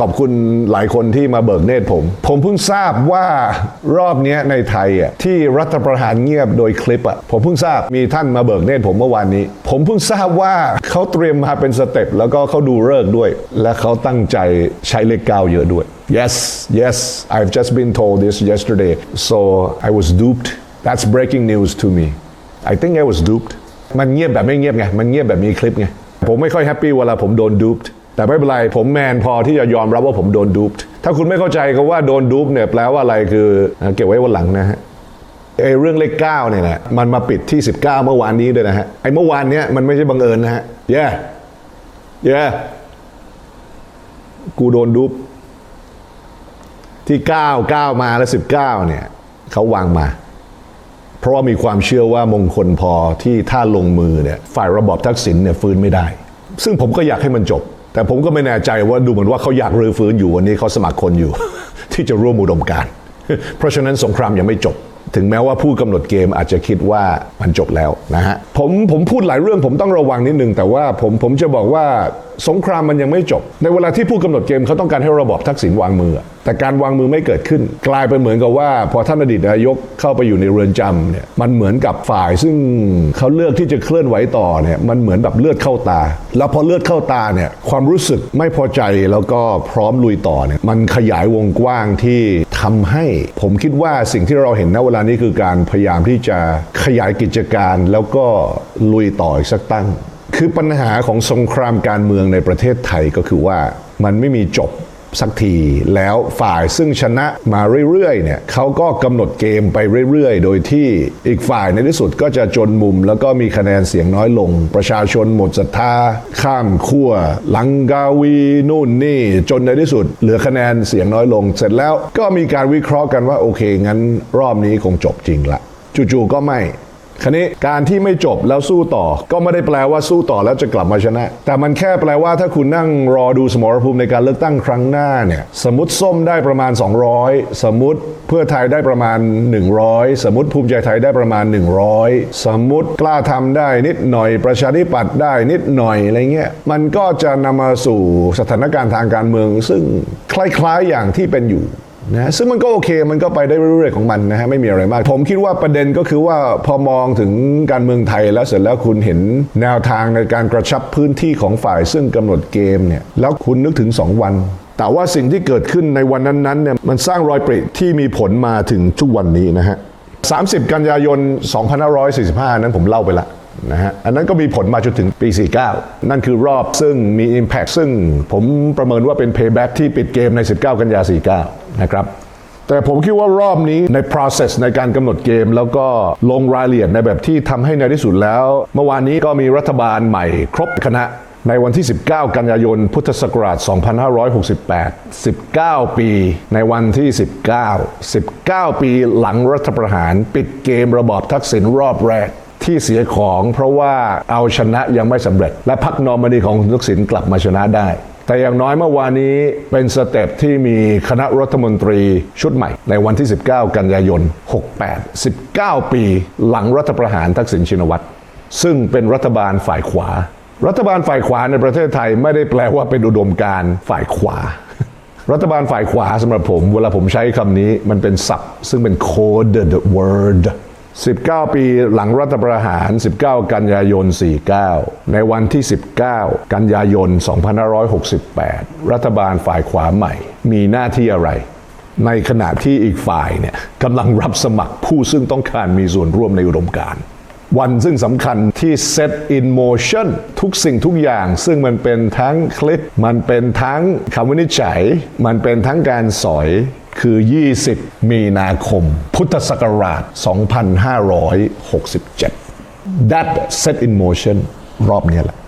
ขอบคุณหลายคนที่มาเบิกเนตรผม ผมเพิ่งทราบว่ารอบนี้ในไทยอะที่รัฐประหารเงียบโดยคลิปอะผมเพิ่งทราบมีท่านมาเบิกเนตรผมเมื่อวานนี้ ผมเพิ่งทราบว่าเขาเตรียมมาเป็นสเต็ปแล้วก็เขาดูเลิกด้วย และเขาตั้งใจใช้เลขเก้าเยอะด้วย yes yes I've just been told this yesterday so I was duped that's breaking news to me I think I was duped มันเงียบแบบไม่เงียบไง มันเงียบแบบมีคลิปไง ผมไม่ค่อยแฮปปี้เวลาผมโดน duped แต่ไม่เป็นไรผมแมนพอที่จะยอมรับว่าผมโดน duped ถ้าคุณไม่เข้าใจคำว่าโดน dupe เนี่ยแปลว่าอะไรคือเก็บไว้วันหลังนะฮะไอ้เรื่องเลข9เนี่ยนะมันมาปิดที่ 19 เมื่อวานนี้ด้วยนะฮะไอ้เมื่อวานเนี้ยมันไม่ใช่บังเอิญนะฮะเย่เย่กูโดนดูปที่ 9 9 มาแล้ว 19 เนี่ยเขาวางมา เพราะว่ามีความเชื่อว่ามงคลพอที่ถ้าลงมือเนี่ยฝ่ายระบอบทักษิณเนี่ยฟื้นไม่ได้ ซึ่งผมก็อยากให้มันจบ แต่ผมก็ไม่แน่ใจว่าดูเหมือนว่าเขาอยากรื้อฟื้นอยู่วันนี้เขาสมัครคนอยู่ ที่จะร่วมอุดมการ เพราะฉะนั้นสงครามยังไม่จบ ถึงแม้ว่าผู้กำหนดเกมอาจจะคิดว่ามันจบแล้วนะฮะผมผมพูดหลายเรื่องผมต้องระวังนิดนึง แต่ว่าผมผมจะบอกว่าสงครามมันยังไม่จบ ในเวลาที่ผู้กำหนดเกมเขาต้องการให้ระบอบทักษิณวางมือ แต่การวางมือไม่เกิดขึ้น กลายเป็นเหมือนกับว่า พอท่านอดีตนายกเข้าไปอยู่ในเรือนจำเนี่ยมันเหมือนกับฝ่ายซึ่งเขาเลือกที่จะเคลื่อนไหวต่อเนี่ยมันเหมือนแบบเลือดเข้าตา แล้วพอเลือดเข้าตาเนี่ยความรู้สึกไม่พอใจแล้วก็พร้อมลุยต่อเนี่ยมันขยายวงกว้างที่ ทำให้ผมคิดว่าสิ่งที่เราเห็นณเวลานี้คือการพยายามที่จะขยายกิจการแล้วก็ลุยต่ออีกสักตั้ง คือปัญหาของสงครามการเมืองในประเทศไทยก็คือว่ามันไม่มีจบ สักที แล้วฝ่ายซึ่งชนะมาเรื่อยๆเนี่ยเขาก็กำหนดเกมไปเรื่อยๆ โดยที่อีกฝ่ายในที่สุดก็จะจนมุม แล้วก็มีคะแนนเสียงน้อยลง ประชาชนหมดศรัทธาข้ามขั้วลังกาวีนู่นนี่ จนในที่สุด เหลือคะแนนเสียงน้อยลง เสร็จแล้วก็มีการวิเคราะห์กันว่าโอเคงั้นรอบนี้คงจบจริงละจู่ๆก็ไม่ คราวนี้การที่ไม่จบแล้วสู้ต่อ ก็ไม่ได้แปลว่าสู้ต่อแล้วจะกลับมาชนะ แต่มันแค่แปลว่าถ้าคุณนั่งรอดูสมรภูมิในการเลือกตั้งครั้งหน้าเนี่ยสมมติส้มได้ประมาณ 200 สมมติเพื่อไทยได้ประมาณ 100 สมมติภูมิใจไทยได้ประมาณ 100 สมมติกล้าทำได้นิดหน่อยประชาธิปัตย์ได้นิดหน่อยอะไรเงี้ยมันก็จะนำมาสู่สถานการณ์ทางการเมือง ซึ่งคล้ายๆอย่างที่เป็นอยู่ นะซึ่งมันก็โอเคมันก็ไปได้เรื่อยๆของมันนะฮะไม่มีอะไรมาก ผมคิดว่าประเด็นก็คือว่าพอมองถึงการเมืองไทยแล้วเสร็จแล้วคุณเห็นแนวทางในการกระชับพื้นที่ของฝ่ายซึ่งกำหนดเกมเนี่ยแล้วคุณนึกถึง 2 วัน แต่ว่าสิ่งที่เกิดขึ้นในวันนั้นๆเนี่ยมันสร้างรอยปริที่มีผลมาถึงทุกวันนี้นะฮะ30 กันยายน 2545 นั้นผมเล่าไปละนะฮะอันนั้นก็มีผลมาจนถึงปี 49 นั่นคือรอบซึ่งมี Impact ซึ่งผมประเมินว่าเป็น Payback ที่ปิดเกมใน 19 กันยา 49 นะครับแต่ผมคิดว่ารอบนี้ใน process ในการกำหนดเกม แล้วก็ลงรายละเอียดในแบบที่ทำให้ในที่สุดแล้ว เมื่อวานนี้ก็มีรัฐบาลใหม่ครบคณะในวันที่ 19 กันยายน พุทธศักราช 2568 19 ปี ในวันที่ 19 19 ปีหลังรัฐประหาร ปิดเกมระบอบทักษิณรอบแรกที่เสียของเพราะว่าเอาชนะยังไม่สำเร็จ และพักนอมนีของคุณทักษิณกลับมาชนะได้ แต่อย่างน้อยเมื่อวานนี้เป็นสเต็ปที่มีคณะรัฐมนตรีชุดใหม่ ในวันที่ 19 กันยายน 68 19 ปีหลังรัฐประหารทักษิณชินวัตร ซึ่งเป็นรัฐบาลฝ่ายขวา รัฐบาลฝ่ายขวาในประเทศไทยไม่ได้แปลว่าเป็นอุดมการฝ่ายขวา รัฐบาลฝ่ายขวาสำหรับผม เวลาผมใช้คำนี้มันเป็นศัพท์ ซึ่งเป็น coded word 19 ปีหลังรัฐประหาร 19 กันยายน 49 ในวันที่ 19 กันยายน 2568 รัฐบาลฝ่ายขวาใหม่ มีหน้าที่อะไร ในขณะที่อีกฝ่ายเนี่ยกำลังรับสมัครผู้ซึ่งต้องการมีส่วนร่วมในอุดมการณ์วันซึ่งสำคัญที่ set in motion ทุกสิ่งทุกอย่างซึ่งมันเป็นทั้งคลิป มันเป็นทั้งคำวินิจฉัย มันเป็นทั้งการสอย คือ 20 มีนาคม พุทธศักราช 2567 that set in motion รอบนี้แหละ